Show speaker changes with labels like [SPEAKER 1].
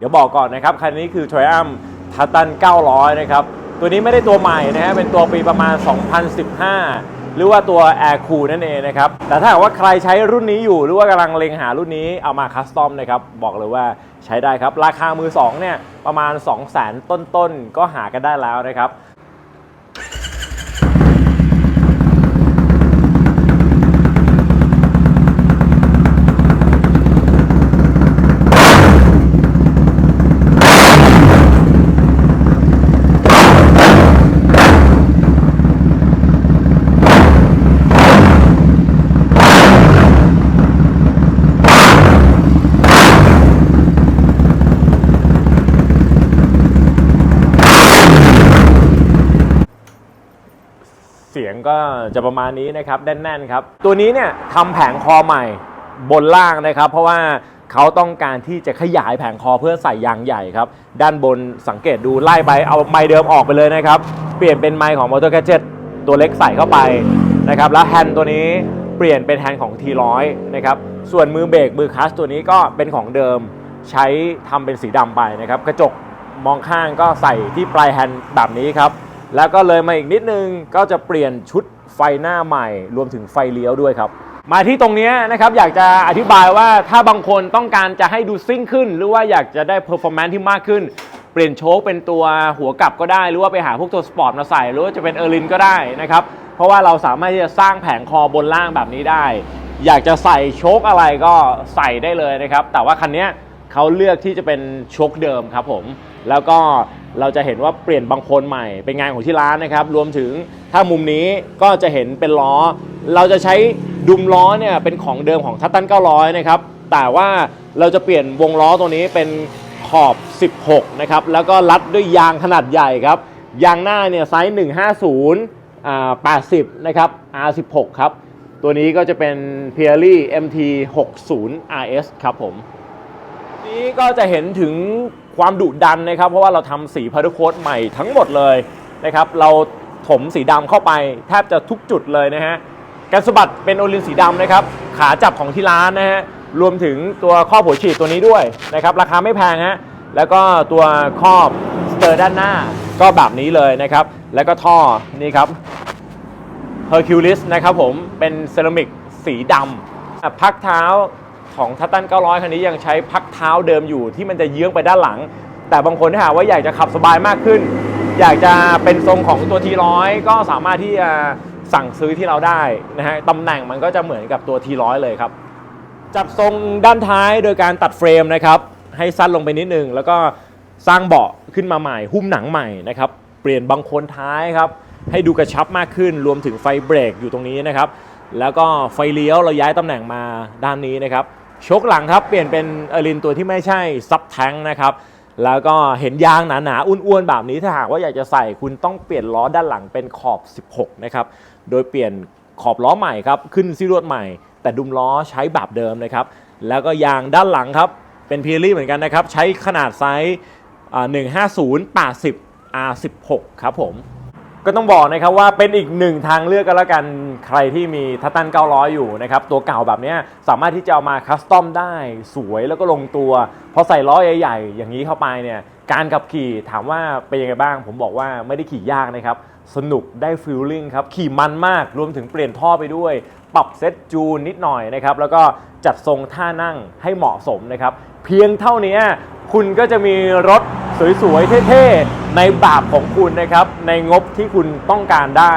[SPEAKER 1] เดี๋ยวบอกก่อนนะครับ คันนี้คือ Triumph ทัตัน 900 นะครับ ตัวนี้ไม่ได้ตัวใหม่นะฮะเป็นตัวปีประมาณ 2015 หรือว่าตัว Air Cool นั่นเองนะครับ แต่ถ้าหากว่าใครใช้รุ่นนี้อยู่ หรือว่ากำลังเล็งหารุ่นนี้เอามาคัสตอมนะครับ บอกเลยว่าใช้ได้ครับ ราคามือ2เนี่ยประมาณ 200,000 ต้นๆ ก็หากันได้แล้วนะครับ ยงก็จะประมาณนี้นะครับแน่นๆครับ ตัวนี้เนี่ยทำแผงคอใหม่บนล่างนะครับ เพราะว่าเขาต้องการที่จะขยายแผงคอเพื่อใส่ยางใหญ่ครับ ด้านบนสังเกตดูไล่ไปเอาไมค์เดิมออกไปเลยนะครับ เปลี่ยนเป็นไมค์ของ m o t o r Gadget ตัวเล็กใส่เข้าไปนะครับ แล้วแฮนด์ตัวนี้เปลี่ยนเป็นแฮนด์ของ T100 นะครับ ส่วนมือเบรกมือคลัสตัวนี้ก็เป็นของเดิมใช้ทำเป็นสีดำไปนะครับ กระจกมองข้างก็ใส่ที่ปลายแฮนด์แบบนี้ครับ แล้วก็เลยมาอีกนิดนึงก็จะเปลี่ยนชุดไฟหน้าใหม่ รวมถึงไฟเลี้ยวด้วยครับ มาที่ตรงนี้นะครับอยากจะอธิบายว่าถ้าบางคนต้องการจะให้ดูซิ่งขึ้น หรือว่าอยากจะได้เพอร์ฟอร์แมนซ์ที่มากขึ้น เปลี่ยนโชคเป็นตัวหัวกลับก็ได้ หรือว่าไปหาพวกตัวสปอร์ตมาใส่ หรือว่าจะเป็นเออร์ลินก็ได้นะครับเพราะว่าเราสามารถที่จะสร้างแผงคอบนล่างแบบนี้ได้ อยากจะใส่โชคอะไรก็ใส่ได้เลยนะครับแต่ว่าคันนี้เขาเลือกที่จะเป็นโชคเดิมครับผม แล้วก็เราจะเห็นว่าเปลี่ยนบางโคนใหม่เป็นงานของที่ร้านนะครับ รวมถึงถ้ามุมนี้ก็จะเห็นเป็นล้อ เราจะใช้ดุมล้อเนี่ยเป็นของเดิมของทัตตัน900 นะครับ แต่ว่าเราจะเปลี่ยนวงล้อตัวนี้เป็นขอบ 16 นะครับ แล้วก็รัดด้วยยางขนาดใหญ่ครับ ยางหน้าเนี่ยไซส์ 150อ่า80 นะครับ R16 ครับ ตัวนี้ก็จะเป็น p i e r l y MT 60 RS ครับผม นี้ก็จะเห็นถึงความดุดันนะครับ เพราะว่าเราทำสีพาร์โค้ดใหม่ทั้งหมดเลยนะครับ เราถมสีดำเข้าไปแทบจะทุกจุดเลยนะฮะการสะบัดเป็นโอลินสีดำนะครับ ขาจับของที่ร้านนะฮะรวมถึงตัวครอบหัวฉีดตัวนี้ด้วยนะครับ ราคาไม่แพงฮะแล้วก็ตัวครอบสเตอร์ด้านหน้าก็แบบนี้เลยนะครับ แล้วก็ท่อนี่ครับ Hercules นะครับผมเป็นเซรามิกสีดำพักเท้า ของทัตตัน900 คันนี้ยังใช้พักเท้าเดิมอยู่ที่มันจะเยื้องไปด้านหลัง แต่บางคนถ้าหากว่าอยากจะขับสบายมากขึ้น อยากจะเป็นทรงของตัว T100 ก็สามารถที่จะสั่งซื้อที่เราได้นะฮะตำแหน่งมันก็จะเหมือนกับตัว T100 เลยครับ จัดทรงด้านท้ายโดยการตัดเฟรมนะครับ ให้สั้นลงไปนิดนึง แล้วก็สร้างเบาะขึ้นมาใหม่ หุ้มหนังใหม่นะครับ เปลี่ยนบังคนท้ายครับให้ดูกระชับมากขึ้นรวมถึงไฟเบรกอยู่ตรงนี้นะครับ แล้วก็ไฟเลี้ยวเราย้ายตำแหน่งมาด้านนี้นะครับชคหลังครับเปลี่ยนเป็นเออรินตัวที่ไม่ใช่ซับแทงนะครับแล้วก็เห็นยางหนาๆอ้วนๆแบบนี้ถ้าหากว่าอยากจะใส่คุณต้องเปลี่ยนล้อด้านหลังเป็นขอบ 16 นะครับ โดยเปลี่ยนขอบล้อใหม่ครับ ขึ้นซีรวดใหม่ แต่ดุมล้อใช้แบบเดิมนะครับ แล้วก็ยางด้านหลังครับ เป็นพีรี่เหมือนกันนะครับ ใช้ขนาดไซส์150 80 R16 ครับผม ก็ต้องบอกนะครับว่าเป็นอีกหนึ่งทางเลือกกันแล้วกันใครที่มีทัตตัน 900 อยู่นะครับตัวเก่าแบบนี้สามารถที่จะเอามาคัสตอมได้สวยแล้วก็ลงตัวพอใส่ล้อใหญ่ๆ อย่างนี้เข้าไปเนี่ยการขับขี่ถามว่าเป็นยังไงบ้าง ผมบอกว่าไม่ได้ขี่ยากนะครับ สนุกได้ฟิลลิ่งครับ ขี่มันมากรวมถึงเปลี่ยนท่อไปด้วย ปรับเซตจูนนิดหน่อยนะครับ แล้วก็จัดทรงท่านั่งให้เหมาะสมนะครับ เพียงเท่านี้คุณก็จะมีรถ สวยๆ เท่ๆ ในบาปของคุณนะครับ ในงบที่คุณต้องการได้